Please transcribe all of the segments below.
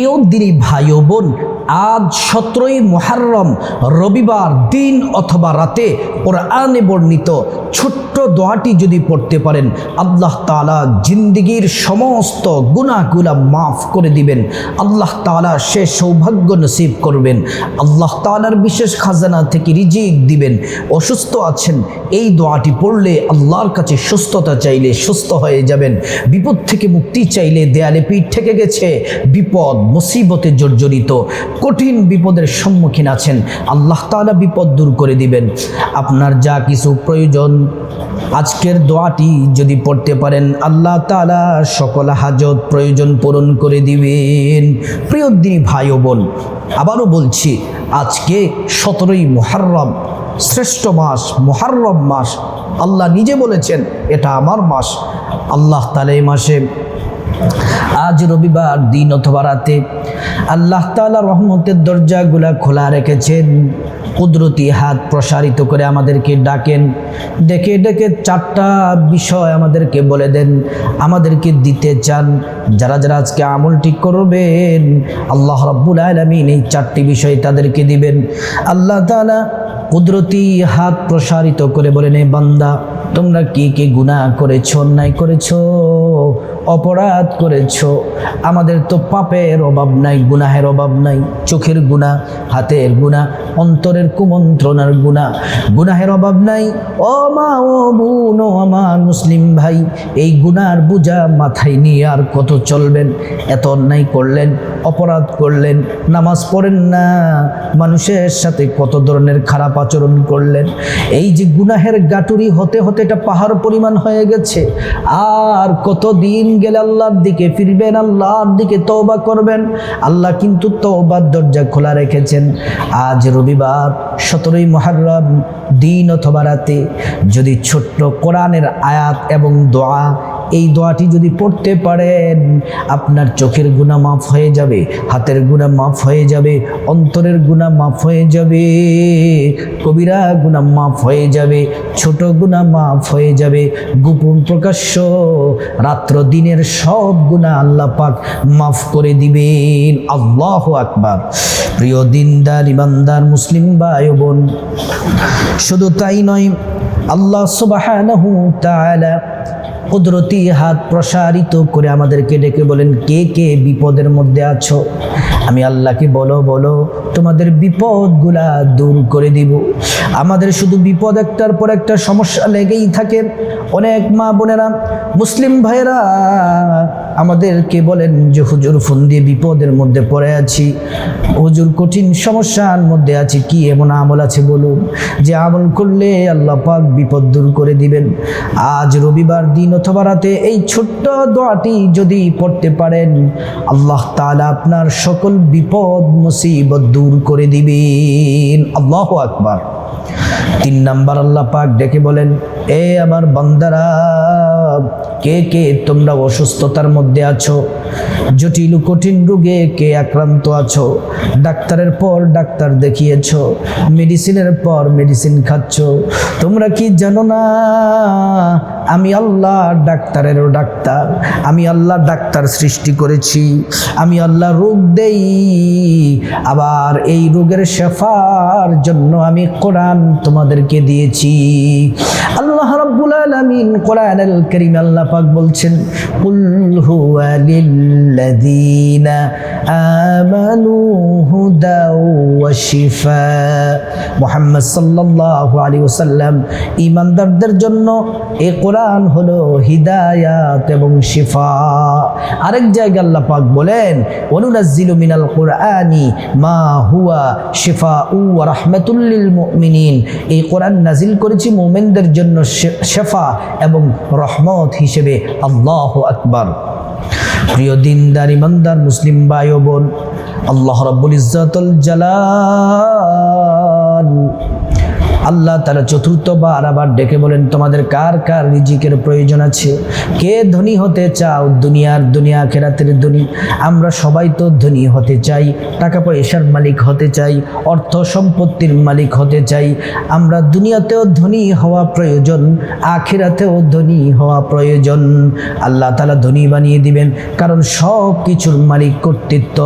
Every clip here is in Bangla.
প্রিয় দিনী ভাই বোন আজ সতেরোই মোহারম রবিবার দিন অথবা রাতে কোরআনে বর্ণিত ছোট্ট দোয়াটি যদি পড়তে পারেন, আল্লাহ তালা জিন্দিগির সমস্ত গুণাগুলা মাফ করে দিবেন। আল্লাহ তালা সে সৌভাগ্য নসিব করবেন। আল্লাহ তালার বিশেষ খাজানা থেকে রিজিক দিবেন। অসুস্থ আছেন, এই দোয়াটি পড়লে আল্লাহর কাছে সুস্থতা চাইলে সুস্থ হয়ে যাবেন। বিপদ থেকে মুক্তি চাইলে দেয়ালে পিঠ থেকে গেছে, বিপদ, মুসিবতে জর্জরিত। কঠিন বিপদের সম্মুখীন আছেন। আল্লাহ তাআলা বিপদ দূর করে দিবেন। আপনার যা কিছু প্রয়োজন, আজকের দোয়াটি যদি পড়তে পারেন, আল্লাহ তাআলা সকল হাজত প্রয়োজন পূরণ করে দিবেন। প্রিয় ভাই ও বোন, আবারও বলছি, আজকে সতেরোই মোহাররম, শ্রেষ্ঠ মাস, মোহাররম মাস। আল্লাহ নিজে বলেছেন, এটা আমার মাস। আল্লাহ তালা এই মাসে আজ রবিবার দিন অথবা রাতে আল্লাহ তালা রহমতের দরজাগুলা খোলা রেখেছেন। কুদরতি হাত প্রসারিত করে আমাদেরকে ডাকেন। ডেকে ডেকে চারটা বিষয় আমাদেরকে বলে দেন। আমাদেরকে দিতে চান। যারা যারা আজকে আমলটি করবেন, আল্লাহ রব্বুল আলমিন এই চারটি বিষয় তাদেরকে দিবেন। আল্লাহ তালা কুদরতি হাত প্রসারিত করে বলেন, এ বান্দা, তোমরা কি কি গুনাহ করেছ, অন্যায় করেছ? অপরাধ করেছ। আমাদের তো পাপের অভাব নাই, গুনাহের অভাব নাই, চোখের গুণা হাতের গুণা অন্তরের কুমন্ত্রণার গুণা গুনাহের অভাব নাই? ও মা, ও বোন আমার মুসলিম ভাই, এই গুনার বোঝা মাথায় নিয়ে আর কত চলবেন? এত অন্যায় করলেন, অপরাধ করলেন, নামাজ পড়েন না, মানুষের সাথে কত ধরনের খারাপ আচরণ করলেন? এই যে গুনাহের গাটুরি হতে হতে এটা পাহাড় পরিমাণ হয়ে গেছে। আর কত দিন গেলে আল্লাহর দিকে ফিরবেন, আল্লাহর দিকে তৌবা করবেন, আল্লাহ কিন্তু তৌবার দরজা খোলা রেখেছেন। আজ রবিবার, সতেরোই মহারম দিন অথবা রাতে যদি ছোট্ট কোরআনের আয়াত এবং দোয়া এই দোয়াটি যদি পড়তে পারেন, আপনার চোখের গুণা মাফ হয়ে যাবে, হাতের গুণা মাফ হয়ে যাবে, অন্তরের গুণা মাফ হয়ে যাবে, কবিরা গুণা মাফ হয়ে যাবে, ছোট গুণা মাফ হয়ে যাবে, গোপন প্রকাশ্য রাত্র দিনের সব গুণা আল্লাহ পাক মাফ করে দিবেন। আল্লাহ আকবার। প্রিয় দিনদার, ইমানদার, মুসলিম ভাই বোন শুধু তাই নয়, আল্লাহ তাআলা কুদরতি হাত প্রসারিত করে আমাদেরকে ডেকে বলেন, কে কে বিপদের মধ্যে আছো? আমি আল্লাহকে বলো বলো, তোমাদের বিপদগুলা দূর করে দিব। আমাদের শুধু বিপদ একটার পর একটা সমস্যা লেগেই থাকে। অনেক মা বোনেরা, মুসলিম ভাইয়েরা আমাদেরকে বলেন যে, হুজুর ফোন দিয়ে বিপদের মধ্যে পড়ে আছি। হুজুর, কঠিন সমস্যার মধ্যে আছি। কি এমন আমল আছে বলুন? যে আমল করলে আল্লাহ পাক বিপদ দূর করে দিবেন। আজ রবিবার দিন অথবা রাতে এই ছোট্ট দোয়াটি যদি পড়তে পারেন, আল্লাহ তাআলা আপনার সকল বিপদ, মুসিবত দূর করে দিবেন। আল্লাহ আকবার। তিন নাম্বার আল্লাহ পাক ডেকে বলেন, এ আমার বান্দারা, কে কে তোমরা অসুস্থতার মধ্যে আছো? জটিল কঠিন রোগে কে আক্রান্ত আছো? ডাক্তারের পর ডাক্তার দেখিয়েছ, মেডিসিনের পর মেডিসিন খাচ্ছ। তোমরা কি জানো না? আমি আল্লাহ ডাক্তারেরও ডাক্তার। আমি আল্লাহ ডাক্তার সৃষ্টি করেছি। আমি আল্লাহ রোগ দেই। আবার এই রোগের শেফার জন্য আমি কোরআন তোমাদেরকে দিয়েছি। আল্লাহ আলামিন কোরআনুল কারীম আল্লাহ পাক বলছেন, কুল হুয়া লিল্লাযীনা আমানু হুদা ওয়া শিফা। মুহাম্মদ সাল্লাল্লাহু আলাইহি ওয়াসাল্লাম, ঈমানদারদের জন্য এই কোরআন হলো হিদায়াত এবং শিফা। আরেক জায়গায় আল্লাহ পাক বলেন, ওয়ানুনাজ্জিলু মিনাল কুরআনি মা হুয়া শিফাউ ওয়া রাহমাতুল লিল মুমিনিন। এই কোরআন নাজিল করেছি মুমিনদের জন্য শেফা। এবং রহমত হিসেবে আল্লাহ আকবর। প্রিয় দিনদার, ইমানদার মুসলিম বায়ু বোন, আল্লাহ রব্বুল ইজ্জাতুল জালাল আল্লাহ তারা চতুর্থবার আবার ডেকে বলেন, তোমাদের কার কার রিজিকের প্রয়োজন আছে? কে ধনী হতে চাও? দুনিয়ার দুনিয়া খেরাতের ধনী আমরা সবাই তো ধনী হতে চাই, টাকা পয়সার মালিক হতে চাই, অর্থ সম্পত্তির মালিক হতে চাই। আমরা দুনিয়াতেও ধনী হওয়া প্রয়োজন, আখিরাতেও ধনী হওয়া প্রয়োজন। আল্লাহ তালা ধনী বানিয়ে দিবেন, কারণ সব কিছুর মালিক কর্তৃত্ব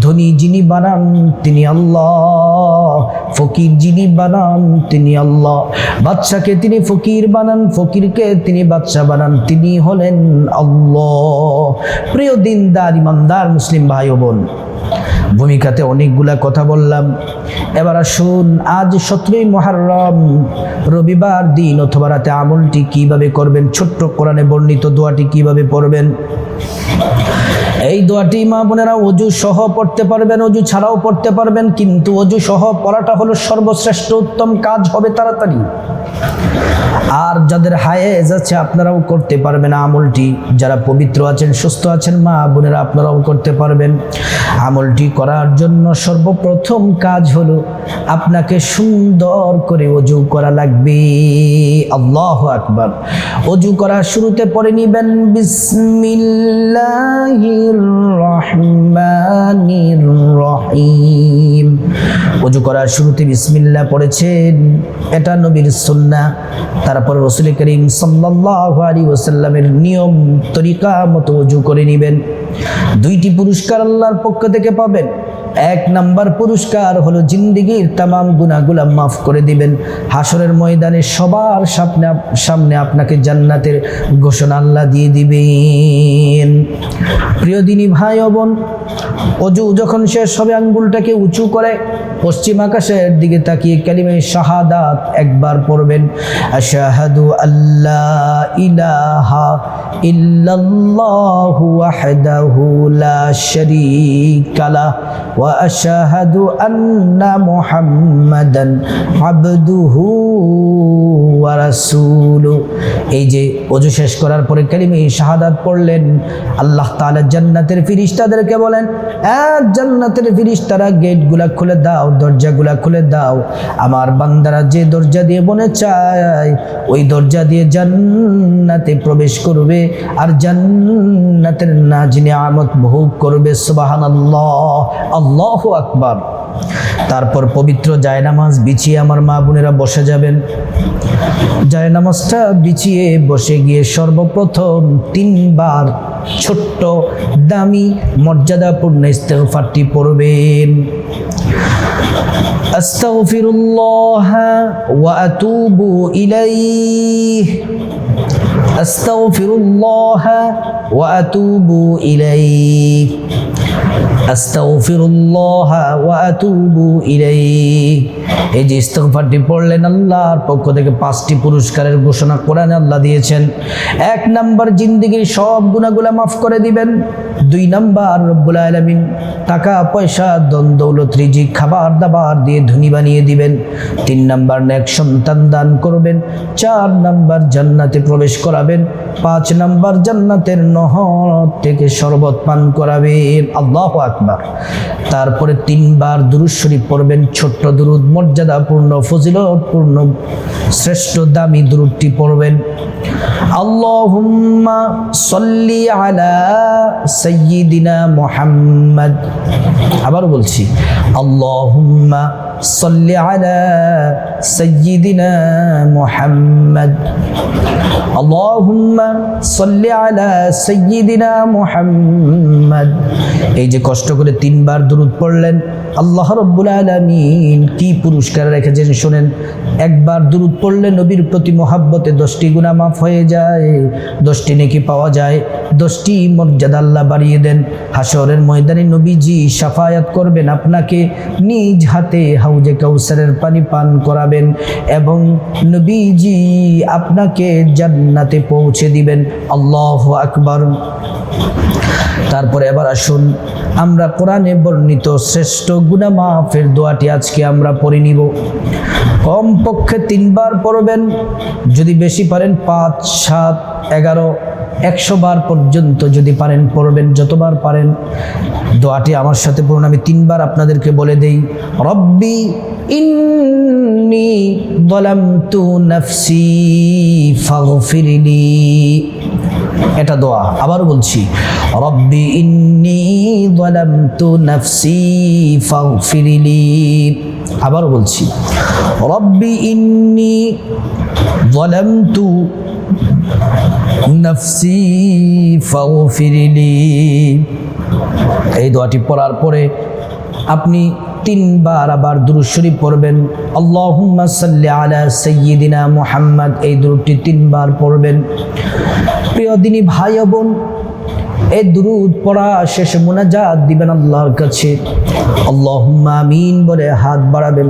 ধনী যিনি বানান, তিনি আল্লাহ। ফকির যিনি বানান, তিনি আল্লাহ। বাচ্চাকে তিনি ফকির বানান, ফকিরকে তিনি বাচ্চা বানান, তিনি হলেন আল্লাহ। প্রিয় দিনদার, ইমানদার মুসলিম ভাই বোন, ভূমিকাতে অনেকগুলা কথা বললাম। এবার আসুন, আজ সতেরোই মহারম রবিবার দিন, অথবা রাতে আমলটি কীভাবে করবেন, ছোট্ট কোরআনে বর্ণিত দোয়াটি কীভাবে পড়বেন? এই দোয়াটি মা বোনেরা অজু সহ পড়তে পারবেন, অজু ছাড়াও পড়তে পারবেন, কিন্তু অজু সহ পড়াটা হলো সর্বশ্রেষ্ঠ উত্তম কাজ, হবে তাড়াতাড়ি। আর যাদের হায়েজ আছে, আপনারাও করতে পারবেন আমলটি। যারা পবিত্র আছেন, সুস্থ আছেন, মা বোনেরা আপনারাও করতে পারবেন। আমলটি করার জন্য সর্বপ্রথম কাজ হলো আপনাকে সুন্দর করে অজু করা লাগবে। আল্লাহ আকবার। অজু করা শুরুতে পড়ে নিবেন, বিসমিল্লাহির রহমানির রহিম অজু করার শুরুতে বিসমিল্লা পড়েছেন। এটা নবীর সুন্না তারপর রসুল করিম সাল্লাহ আলী ওসাল্লামের নিয়ম, তরিকা মতো অজু করে নেবেন। দুইটি পুরস্কার আল্লাহর পক্ষ থেকে পাবেন। এক নাম্বার পুরস্কার হলো জিন্দিগির তামাম গুনাহগুলা মাফ করে দিবেন। হাসরের ময়দানে সবার সামনে সামনে আপনাকে জান্নাতের ঘোষণা আল্লাহ দিয়ে দিবেন। প্রিয় দিনী ভাই ও বোন, অজু যখন শেষ হবে, আঙ্গুলটাকে উঁচু করে পশ্চিম আকাশের দিকে তাকিয়ে কালিমে শাহাদাত একবার পড়বেন। আশাহাদু আল্লাহ ইলাহা ইল্লাল্লাহু ওয়াহদাহু লা শারীকা লা আন্না মুহাম্মাদান আবদুহু ওয়া রাসূলুহু এই যে অজু শেষ করার পরে কালিমে শাহাদাত পড়লেন, আল্লাহ তাআলা জান্নাতের ফেরেশতাদেরকে বলেন এক জান্নাতের ফেরেশতারা গেটগুলা খুলে দাও, দরজাগুলা খুলে দাও। আমার বান্দারা যে দরজা দিয়ে বনে চায়, ওই দরজা দিয়ে জান্নাতে প্রবেশ করবে আর জান্নাতের নাজনে আমত ভোগ করবে। সুবাহান আল্লাহ আল্লাহ আকবার। তারপর পবিত্র জায়নামাজ বিছিয়ে আমার মা বোনেরা বসে যাবেন। জায়নামাজটা বিছিয়ে বসে গিয়ে সর্বপ্রথম তিনবার ছোট্ট, দামি, মর্যাদাপূর্ণ ইস্তেফারটি পড়বেন। আস্তাগফিরুল্লাহ ওয়া আতুবু ইলাইহ। আস্তাগফিরুল্লাহ ওয়া আতুবু ইলাইহ। আস্তাগফিরুল্লাহ ওয়া আতুবু ইলাইহি এই যে ইস্তিগফারটি পড়লেন আল্লাহর পক্ষ থেকে পাঁচটি পুরস্কারের ঘোষণা কোরআনে আল্লাহ দিয়েছেন। এক নাম্বার জিন্দেগির সব গুনাহগুলো মাফ করে দিবেন। দুই নাম্বার রব্বুল আলামিন টাকা, পয়সা দন দৌলত, রিজিক, খাবার, দাবার দিয়ে ধনী বানিয়ে দিবেন। তিন নাম্বার নেক সন্তান দান করবেন। চার নাম্বার জান্নাতে প্রবেশ করাবেন। পাঁচ নাম্বার জান্নাতের নহর থেকে শরবত পান করাবেন। আল্লাহ আকবার। তারপরে তিনবার দুরুদ শরীফ পড়বেন, ছোট্ট দুরুদ, মর্যাদাপূর্ণ, ফজিলতপূর্ণ, শ্রেষ্ঠ দামি দুরুদটি পড়বেন। আল্লাহুম্মা সল্লি আলা সাইয়্যিদিনা মুহাম্মদ। আবার বলছি, আল্লাহুম্মা সল্লি আলা সাইয়্যিদিনা মুহাম্মদ। আল্লাহুম্মা সাল্লি আলা সাইয়্যিদিনা মুহাম্মদ। এই যে কষ্ট করে তিনবার দুরুদ পড়লেন, আল্লাহ রব্বুল আলামিন কি পুরস্কার রেখেছেন শুনেন। একবার দুরুদ পড়লে নবীর প্রতি মহাব্বতে দশটি গুণা মাফ হয়ে যায়, দশটি নেকি পাওয়া যায়, দশটি মর্যাদা আল্লাহ বাড়িয়ে দেন। হাসরের ময়দানে নবীজি সাফায়াত করবেন, আপনাকে নিজ হাতে হাউজে কাউসারের পানি পান করাবেন এবং নবীজি আপনাকে জান্নাতে পৌঁছে দিবেন। আল্লাহ আকবর। তারপরে এবার আসুন, আমরা কোরআনে বর্ণিত শ্রেষ্ঠ গুণা মাফের দোয়াটি আজকে আমরা পড়ে নিব। কমপক্ষে তিনবার পড়বেন। যদি বেশি পারেন পাঁচ, সাত, এগারো, একশো বার পর্যন্ত যদি পারেন, পড়বেন যতবার পারেন। দোয়াটি আমার সাথে পড়ুন। আমি তিনবার আপনাদেরকে বলে দেই, রব্বি ইন্নি বলাম তু নফসি ফাগফিরলি। এটা দোয়া। আবার বলছি, রব্বি ইন্নি যালামতু নাফসি ফাগফিরলি আবার বলছি, রব্বি ইন্নি যালামতু নাফসি ফাগফিরলি এই দোয়াটি পড়ার পরে আপনি তিনবার আবার দুরূদ শরীফ পড়বেন। আল্লাহুম্মা সাল্লি আলা সাইয়্যিদিনা মুহাম্মদ, এই দুরূদটি তিনবার পড়বেন। প্রিয় দিনী ভাই বোন, এই দুরুদ পড়া শেষে মোনাজাত দিবেন আল্লাহর কাছে। আল্লাহুম্মা আমিন বলে হাত বাড়াবেন।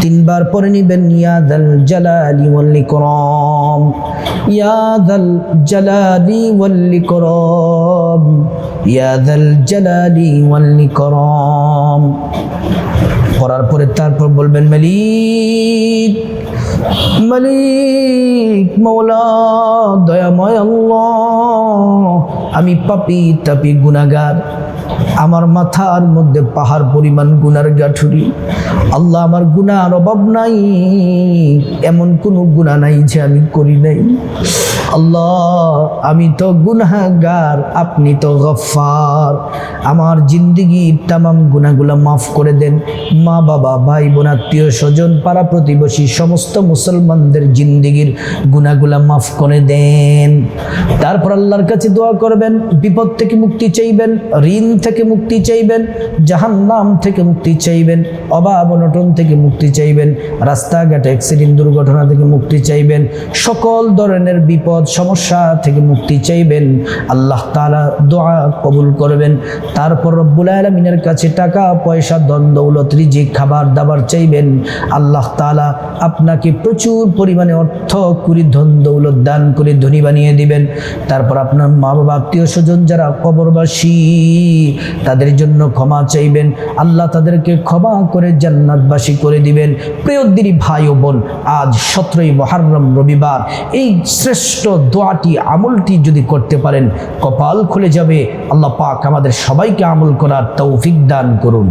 তিনবার পরে নিবেন ইয়াদাল জালালি ওয়াল ইকরাম। ইয়াদাল জালালি ওয়াল ইকরাম। ইয়াদাল জালালি ওয়াল ইকরাম। তারপর বলবেন মালিক মালিক মৌলা দয়াময় আমি পাপি তাপি গুনাগার আমার মাথার মধ্যে পাহাড় পরিমাণ গুনার গাঠুরি। আল্লাহ আমার গুনার অভাব নাই, এমন কোনো গুণা নাই যে আমি করি নাই। আল্লাহ, আমি তো গুনাগার আপনি তো গফার আমার জিন্দগির তামাম গুনাগুলো মাফ করে দেন। মা, বাবা, ভাই, বোন, আত্মীয়, স্বজন, পাড়া প্রতিবেশী, সমস্ত মুসলমানদের জিন্দগির গুনাগুলা মাফ করে দেন। তারপর আল্লাহর কাছে দোয়া করবেন, বিপদ থেকে মুক্তি চাইবেন, ঋণ থেকে মুক্তি চাইবেন, জাহান্নাম থেকে মুক্তি চাইবেন অভাব অনটন থেকে মুক্তি চাইবেন, রাস্তাঘাটে অ্যাক্সিডেন্ট দুর্ঘটনা থেকে মুক্তি চাইবেন, সকল ধরনের বিপদ, সমস্যা থেকে মুক্তি চাইবেন। আল্লাহ তাআলা দোয়া কবুল করবেন। তারপর রব্বুল আলমিনের কাছে টাকা, পয়সা দন দৌলত খাবার, দাবার চাইবেন। আল্লাহ তাআলা আপনাকে প্রচুর পরিমাণে অর্থ কুড়ি ধন, দৌলত দান করে, ধনী বানিয়ে দিবেন। তারপর আপনার মা বাবা আত্মীয় স্বজন যারা কবরবাসী তাদের জন্য ক্ষমা চাইবেন। আল্লাহ তাদেরকে ক্ষমা করে জান্নাতবাসী করে দিবেন। প্রিয় দিনী ভাই ও বোন, আজ সতেরোই মহারম রবিবার, এই শ্রেষ্ঠ দোয়াটি, আমলটি যদি করতে পারেন, কপাল খুলে যাবে। আল্লাহ পাক আমাদের সবাইকে আমল করার তৌফিক দান করুন।